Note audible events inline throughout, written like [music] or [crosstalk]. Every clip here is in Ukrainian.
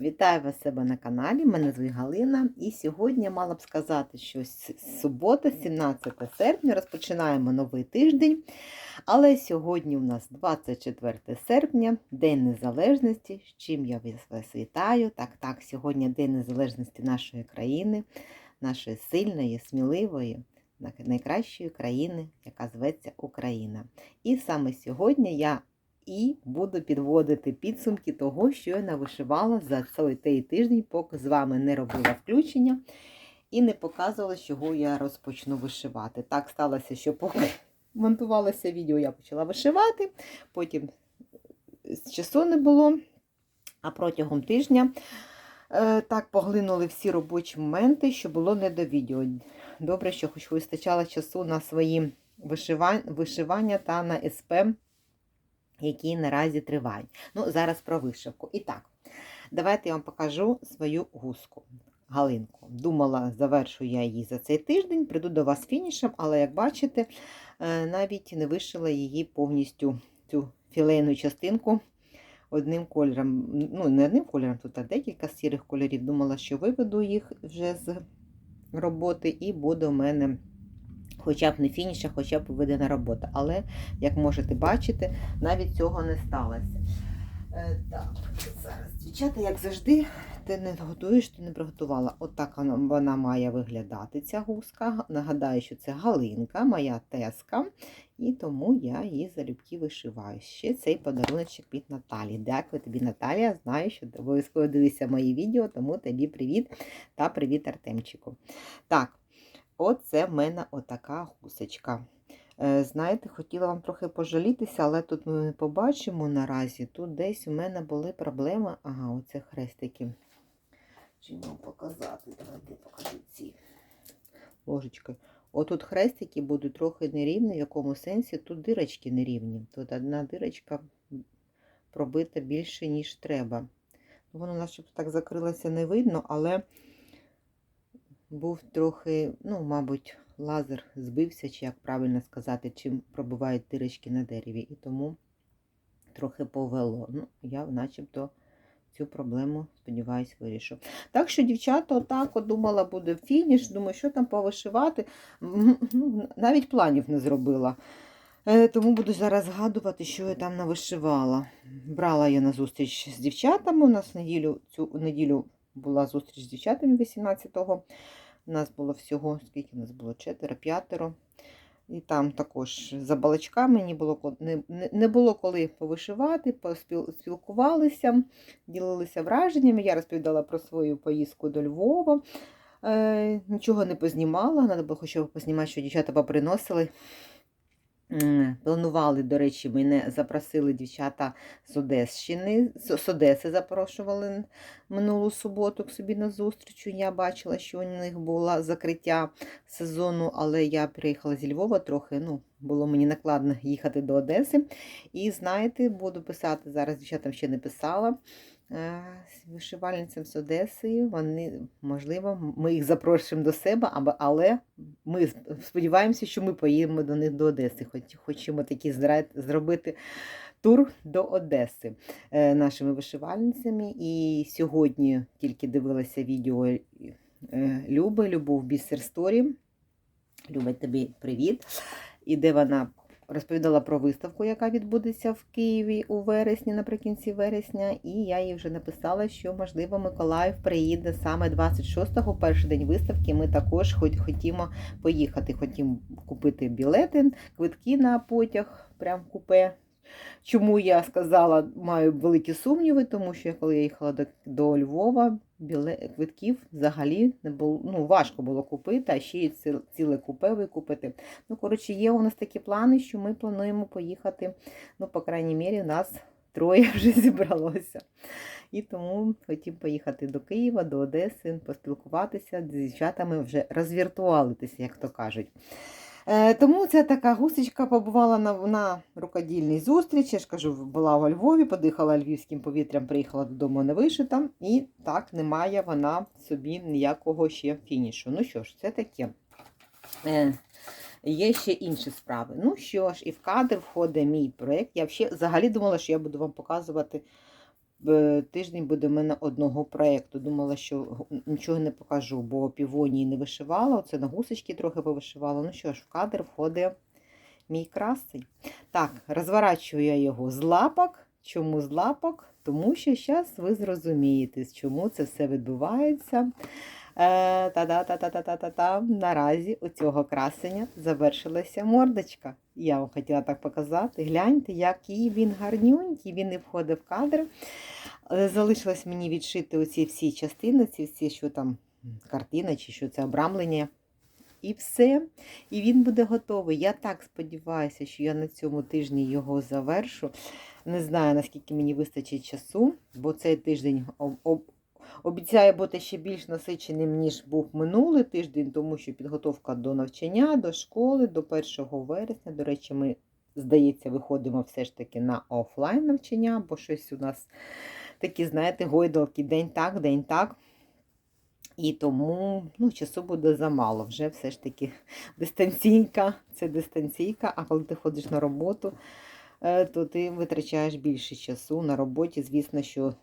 Вітаю вас себе на каналі. Мене звуть Галина. І сьогодні я мала б сказати, що субота, 17 серпня, розпочинаємо новий тиждень. Але сьогодні у нас 24 серпня, День Незалежності, з чим я вас вітаю. Так, так, сьогодні День Незалежності нашої країни, нашої сильної, сміливої, найкращої країни, яка зветься Україна. І саме сьогодні я і буду підводити підсумки того, що я навишивала за цей тиждень, поки з вами не робила включення і не показувала, чого я розпочну вишивати. Так сталося, що поки монтувалося відео, я почала вишивати, потім часу не було, а протягом тижня е, так поглинули всі робочі моменти, що було не до відео. Добре, що хоч вистачало часу на свої вишивання, та на СП які наразі тривають. Ну, зараз про вишивку. І так, давайте я вам покажу свою гуску. Галинку. Думала, завершу я її за цей тиждень, прийду до вас фінішем, але, як бачите, е, навіть не вишила її повністю цю філейну частинку одним кольором. Ну, не одним кольором, тут а декілька сірих кольорів. Думала, що виведу їх вже з роботи, і буде у мене хоча б не фініша, хоча б виведена робота. Але, як можете бачити, навіть цього не сталося. Е, так, зараз, дівчата, як завжди, ти не готуєш, ти не приготувала. Отак вона, вона має виглядати, ця гуска. Нагадаю, що це галинка, моя теска, і тому я її залюбки вишиваю. Ще цей подаруночок від Наталі. Дякую тобі, Наталія. Знаю, що обов'язково дивишся мої відео, тому тобі привіт та привіт Артемчику. Так, оце в мене отака гусочка. Е, Знаєте, хотіла вам трохи пожалітися, але тут ми не побачимо наразі. Тут десь у мене були проблеми. Ага, оце хрестики. Чи вам показати? Давайте покажу ці ложечки. Отут хрестики будуть трохи нерівні, в якому сенсі тут дирочки нерівні. Тут одна дирочка пробита більше, ніж треба. Воно начебто так закрилося, не видно, але був трохи, ну, мабуть, лазер збився, чи як правильно сказати, чим пробивають дирочки на дереві. І тому трохи повело. Ну, я начебто цю проблему, сподіваюсь, вирішу. Так що, дівчата, отак от думала, буде фініш. Думаю, що там повишивати. Ну, Навіть планів не зробила. Е, Тому буду зараз згадувати, що я там навишивала. Брала я на зустріч з дівчатами. У нас неділю, цю неділю була зустріч з дівчатами 18-го. У нас було всього, скільки нас було? Четверо, п'ятеро. І там також за балачками не було, не, не- було коли повишивати, поспілкувалися, ділилися враженнями. Я розповідала про свою поїздку до Львова. Е, нічого не познімала, треба було хоча б познімати, що дівчата поприносили. Планували, до речі, мене запросили дівчата з Одещини, з з Одеси запрошували минулу суботу к собі на зустріч. Я бачила, що у них було закриття сезону, але я приїхала зі Львова трохи. Ну, було мені накладно їхати до Одеси. І знаєте, буду писати зараз. Дівчатам ще не писала. Е, Вишивальницям з Одеси, вони, можливо, ми їх запрошуємо до себе, але ми сподіваємося, що ми поїдемо до них до Одеси. Хоч хочемо такі зробити тур до Одеси е, нашими вишивальницями. І сьогодні тільки дивилася відео е, Люби, Любов Бісер Сторі. Люба, тобі привіт. І де вона розповідала про виставку, яка відбудеться в Києві у вересні, наприкінці вересня. І я їй вже написала, що, можливо, Миколаїв приїде саме 26-го, перший день виставки. Ми також хотімо поїхати. Хотімо купити білети, квитки на потяг, прям купе. Чому я сказала, маю великі сумніви, тому що коли я їхала до, до Львова, біле, квитків взагалі не було, ну, важко було купити, а ще й ці- ціле купе викупити. Ну, коротше, є у нас такі плани, що ми плануємо поїхати. Ну, по крайній мірі, нас троє [laughs] вже зібралося. І тому хотів поїхати до Києва, до Одеси, поспілкуватися з дівчатами, вже розвіртуалитися, як то кажуть. Е, Тому ця така гусечка побувала на, на рукодільній зустрічі. Я ж кажу, була у Львові, подихала львівським повітрям, приїхала додому не вишита, і так немає вона собі ніякого ще фінішу. Ну що ж, це таке. Е, Є ще інші справи. Ну що ж, і в кадр входить мій проєкт. Я взагалі, думала, що я буду вам показувати тиждень буде в мене одного проєкту. Думала, що нічого не покажу, бо півонії не вишивала. Оце на гусочки трохи повишивала. Ну що ж, в кадр входить мій красень. Так, розворачую я його з лапок. Чому з лапок? Тому що зараз ви зрозумієте, чому це все відбувається. Е, Та-да-та-та-та-та-та. Наразі у цього красення завершилася мордочка. Я вам хотіла так показати. Гляньте, який він гарнюнький, він не входить в кадр. Е, Залишилось мені відшити оці всі частини, ці всі, що там картина чи що це обрамлення. І все. І він буде готовий. Я так сподіваюся, що я на цьому тижні його завершу. Не знаю, наскільки мені вистачить часу, бо цей тиждень об- об- обіцяє бути ще більш насиченим, ніж був минулий тиждень, тому що підготовка до навчання, до школи, до 1 вересня. До речі, ми, здається, виходимо все ж таки на офлайн навчання, бо щось у нас такі, знаєте, гойдалки день так, день так. І тому ну, часу буде замало. Вже все ж таки дистанційка, це дистанційка, а коли ти ходиш на роботу, то ти витрачаєш більше часу на роботі, звісно, що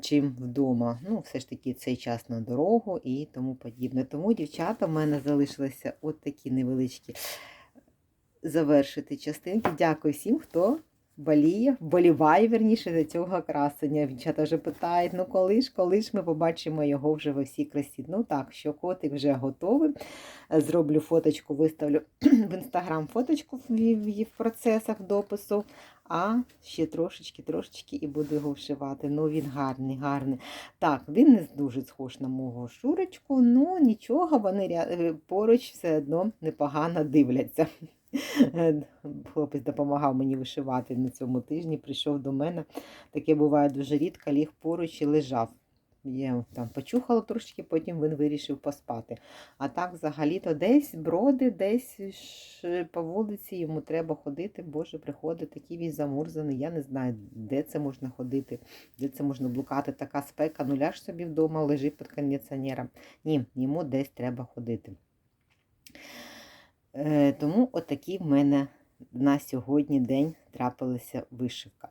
чим вдома. Ну, все ж таки цей час на дорогу і тому подібне. Тому, дівчата, в мене залишилися от такі невеличкі завершити частинки. Дякую всім, хто боліє, вболіває, верніше, за цього красення. Дівчата вже питають, ну коли ж, коли ж ми побачимо його вже во всій красі. Ну так, що котик вже готовий. Зроблю фоточку, виставлю [clears throat] в інстаграм фоточку в, в, в процесах допису. А ще трошечки, трошечки і буду його вшивати. Ну, він гарний, гарний. Так, він не дуже схож на мого шурочку, ну нічого, вони е, поруч все одно непогано дивляться. Хлопець допомагав мені вишивати на цьому тижні, прийшов до мене. Таке буває дуже рідко, ліг поруч і лежав. Я там почухала трошечки, потім він вирішив поспати. А так, взагалі-то десь броди, десь по вулиці йому треба ходити. Боже, приходить такий він замурзаний. Я не знаю, де це можна ходити, де це можна блукати. Така спека, ну ляж собі вдома, лежи під кондиціонером. Ні, йому десь треба ходити. Е, тому отакий в мене на сьогодні день трапилася вишивка.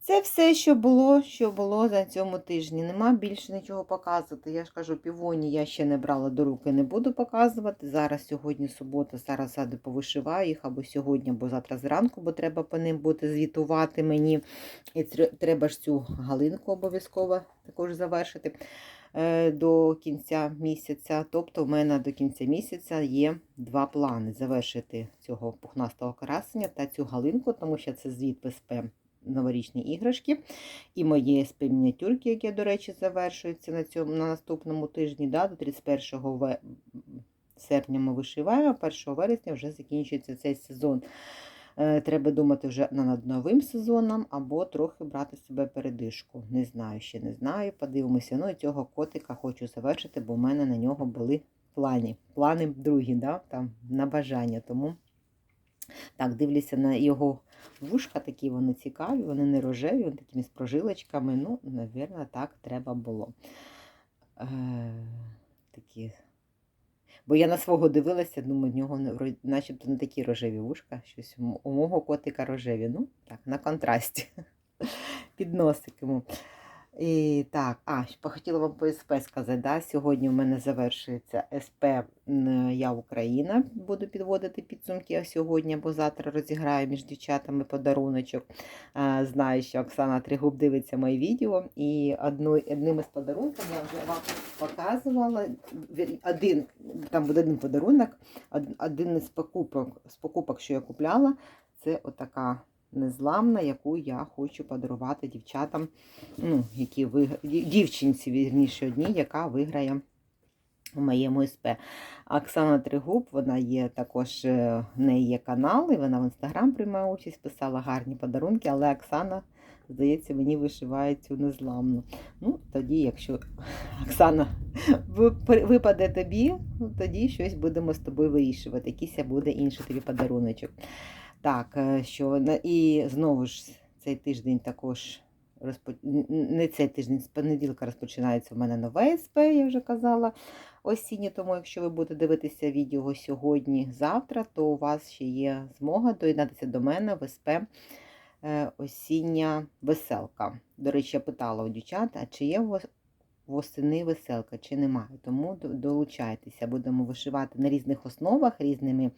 Це все, що було, що було за цьому тижні. Нема більше нічого показувати. Я ж кажу, півоні я ще не брала до руки, не буду показувати. Зараз сьогодні субота, зараз сади повишиваю їх або сьогодні, або завтра зранку, бо треба по ним бути звітувати мені. І треба ж цю галинку обов'язково також завершити до кінця місяця. Тобто, в мене до кінця місяця є два плани: завершити цього пухнастого красення та цю галинку, тому що це звіт ПСП новорічні іграшки. І мої СП мініатюрки, які, до речі, завершуються на цьому на наступному тижні, да, до 31 ве- серпня ми вишиваємо, 1 вересня вже закінчується цей сезон. Е, Треба думати вже над новим сезоном або трохи брати себе передишку. Не знаю, ще не знаю. Подивимося. Ну і цього котика хочу завершити, бо в мене на нього були плані. Плани другі, да, там, на бажання. Тому так, дивлюся на його вушка, такі вони цікаві, вони не рожеві, вони такими з прожилочками. Ну, напевно, так треба було. Е, такі. Бо я на свого дивилася, думаю, в нього начебто не такі рожеві вушка, щось у мого котика рожеві. Ну, так, на контрасті. [laughs] Під носик йому. І так, а, хотіла вам по СП сказати. Да? Сьогодні в мене завершується СП Я Україна. Буду підводити підсумки сьогодні або завтра розіграю між дівчатами подаруночок. Знаю, що Оксана Тригуб дивиться моє відео. І одну, одним із подарунків я вже вам показувала. Один, там буде один подарунок, один із покупок, з покупок, що я купляла, це отака незламна, яку я хочу подарувати дівчатам, ну, які виг... дівчинці, вірніше одній, яка виграє у моєму СП. Оксана Тригуб, вона є також, е, в неї є канал, і вона в інстаграм приймає участь, писала гарні подарунки, але Оксана, здається, мені вишиває цю незламну. Ну, тоді, якщо Оксана випаде тобі, тоді щось будемо з тобою вирішувати. Якийсь буде інший тобі подаруночок. Так, е, що і знову ж цей тиждень також розпо... не цей тиждень, з понеділка розпочинається в мене нове СП, я вже казала осіннє. Тому якщо ви будете дивитися відео сьогодні, завтра, то у вас ще є змога доєднатися до мене в СП е, осіння веселка. До речі, я питала у дівчат, а чи є у восени веселка, чи немає. Тому долучайтеся, будемо вишивати на різних основах, різними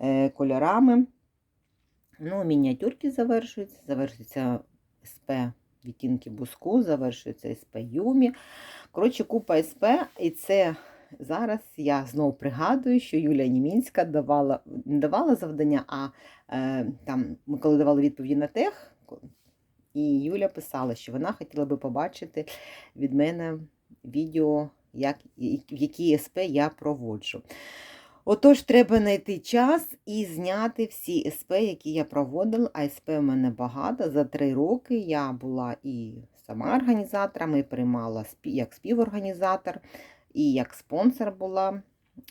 е, кольорами. Ну, мініатюрки завершуються, завершується СП відтінки буску, завершується СП Юмі. Коротше, купа СП, і це зараз я знову пригадую, що Юлія Німінська давала, не давала завдання, а е, там, ми коли давали відповіді на тех, і Юля писала, що вона хотіла би побачити від мене відео, як, в які СП я проводжу. Отож, треба знайти час і зняти всі СП, які я проводила. А СП в мене багато. За три роки я була і сама організатором, і приймала як співорганізатор, і як спонсор була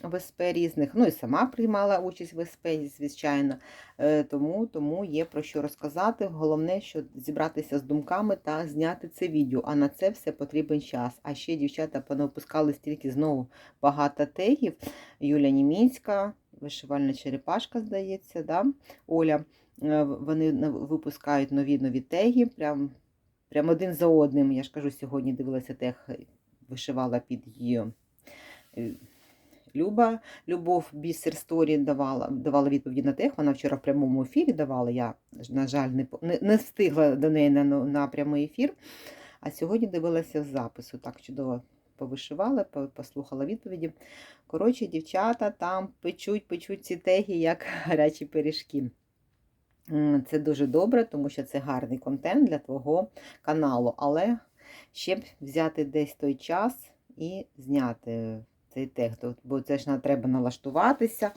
в різних. Ну і сама приймала участь в СП, звичайно. Е, Тому, тому є про що розказати. Головне, що зібратися з думками та зняти це відео. А на це все потрібен час. А ще дівчата понапускали стільки знову багато тегів. Юля Німінська, вишивальна черепашка, здається, да? Оля. Е, Вони випускають нові нові теги, прям, прям один за одним. Я ж кажу, сьогодні дивилася тег, вишивала під її. Люба, Любов Бісер Сторі давала, давала відповіді на тех. Вона вчора в прямому ефірі давала. Я, на жаль, не, не, встигла до неї на, на прямий ефір. А сьогодні дивилася з запису. Так чудово повишивала, послухала відповіді. Коротше, дівчата там печуть, печуть ці теги, як [laughs] гарячі пиріжки. Це дуже добре, тому що це гарний контент для твого каналу. Але ще б взяти десь той час і зняти цей тег. Бо це ж на- треба налаштуватися.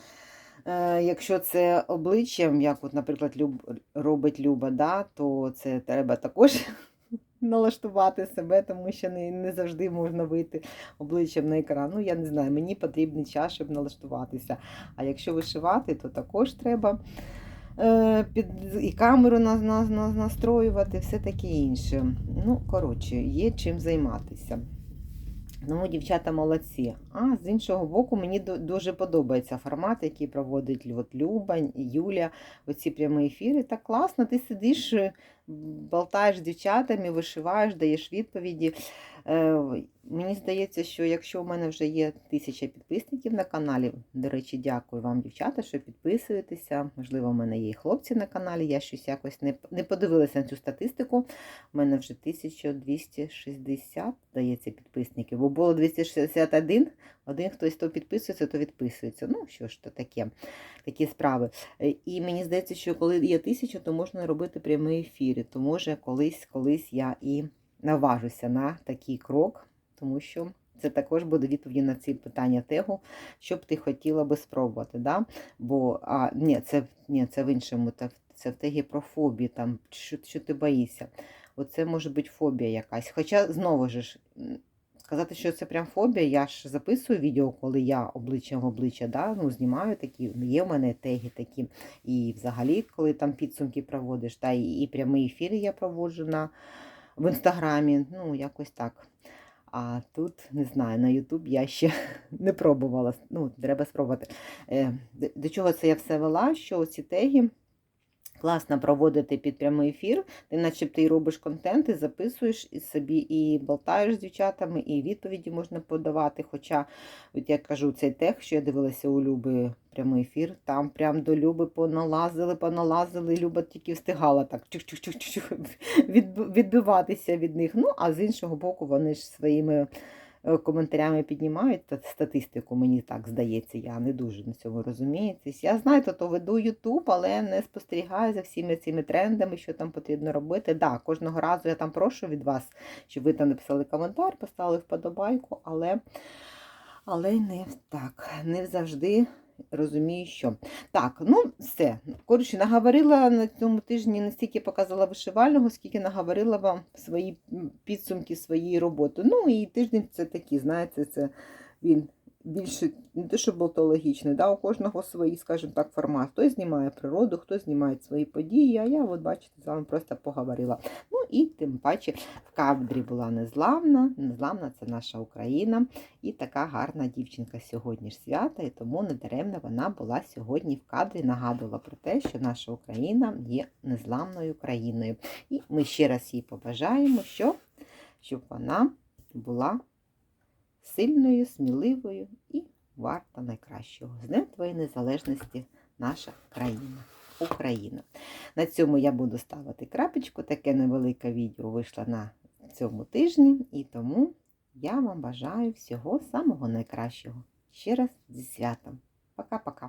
Е, Якщо це обличчям, як, от, наприклад, Люб, робить Люба, да, то це треба також [laughs] налаштувати себе, тому що не, не завжди можна вийти обличчям на екран. Ну, я не знаю, мені потрібний час, щоб налаштуватися. А якщо вишивати, то також треба е, під, і камеру на, на, на, настроювати, все таке інше. Ну, коротше, є чим займатися. Ну, дівчата молодці. А з іншого боку, мені дуже подобається формат, який проводить Люба, Юля, оці прямі ефіри. Так класно, ти сидиш, е, болтаєш з дівчатами, вишиваєш, даєш відповіді. Е, Мені здається, що якщо у мене вже є тисяча підписників на каналі, до речі, дякую вам, дівчата, що підписуєтеся. Можливо, в мене є і хлопці на каналі. Я щось якось не, не подивилася на цю статистику. У мене вже 1260, здається, підписників. Бо було 261, один хтось то підписується, то відписується. Ну, що ж то таке, такі справи. Е, І мені здається, що коли є тисяча, то можна робити прямі ефіри. То може колись, колись я і наважуся на такий крок, тому що це також буде відповіді на ці питання тегу, що б ти хотіла би спробувати. Да? Бо а, ні, це, ні, це в іншому, це, в тегі про фобії, там, що, що ти боїшся. Оце може бути фобія якась. Хоча, знову ж, сказати, що це прям фобія, я ж записую відео, коли я обличчям в обличчя, да? ну, знімаю такі, є в мене теги такі. І взагалі, коли там підсумки проводиш, та, і, і прямі ефіри я проводжу на, в інстаграмі, ну, якось так. А тут, не знаю, на Ютуб я ще [laughs] не пробувала. Ну, треба спробувати. Е, До чого це я все вела, що ці теги класно проводити під прямий ефір. Ти начебто і робиш контент, і записуєш і собі і болтаєш з дівчатами, і відповіді можна подавати. Хоча, от я кажу, цей тех, що я дивилася у Люби прямий ефір, там прям до Люби поналазили, поналазили, Люба тільки встигала так чух-чух-чух-чух відбиватися від них. Ну, а з іншого боку, вони ж своїми коментарями піднімають статистику, мені так здається, я не дуже на цьому розумієтесь. Я знаю, то, то веду Ютуб, але не спостерігаю за всіми цими трендами, що там потрібно робити. Да, кожного разу я там прошу від вас, щоб ви там написали коментар, поставили вподобайку, але, але не так, не завжди. Розумію, що так, ну все. Коротше, наговорила на цьому тижні не стільки показала вишивального, скільки наговорила вам свої підсумки своєї роботи. Ну і тиждень це такі, знаєте, це він більше не те, що болтологічний, да, у кожного свої, скажімо так, формат. Хтось знімає природу, хтось знімає свої події, а я, от бачите, з вами просто поговорила. Ну і тим паче в кадрі була незламна. Незламна це наша Україна. І така гарна дівчинка сьогодні ж свята, і тому недаремно вона була сьогодні в кадрі, нагадувала про те, що наша Україна є незламною країною. І ми ще раз їй побажаємо, що, щоб вона була сильною, сміливою і варта найкращого. З Днем Твоєї Незалежності, наша країна. Україна. На цьому я буду ставити крапочку. Таке невелике відео вийшло на цьому тижні, і тому я вам бажаю всього самого найкращого. Ще раз зі святом. Пока-пока.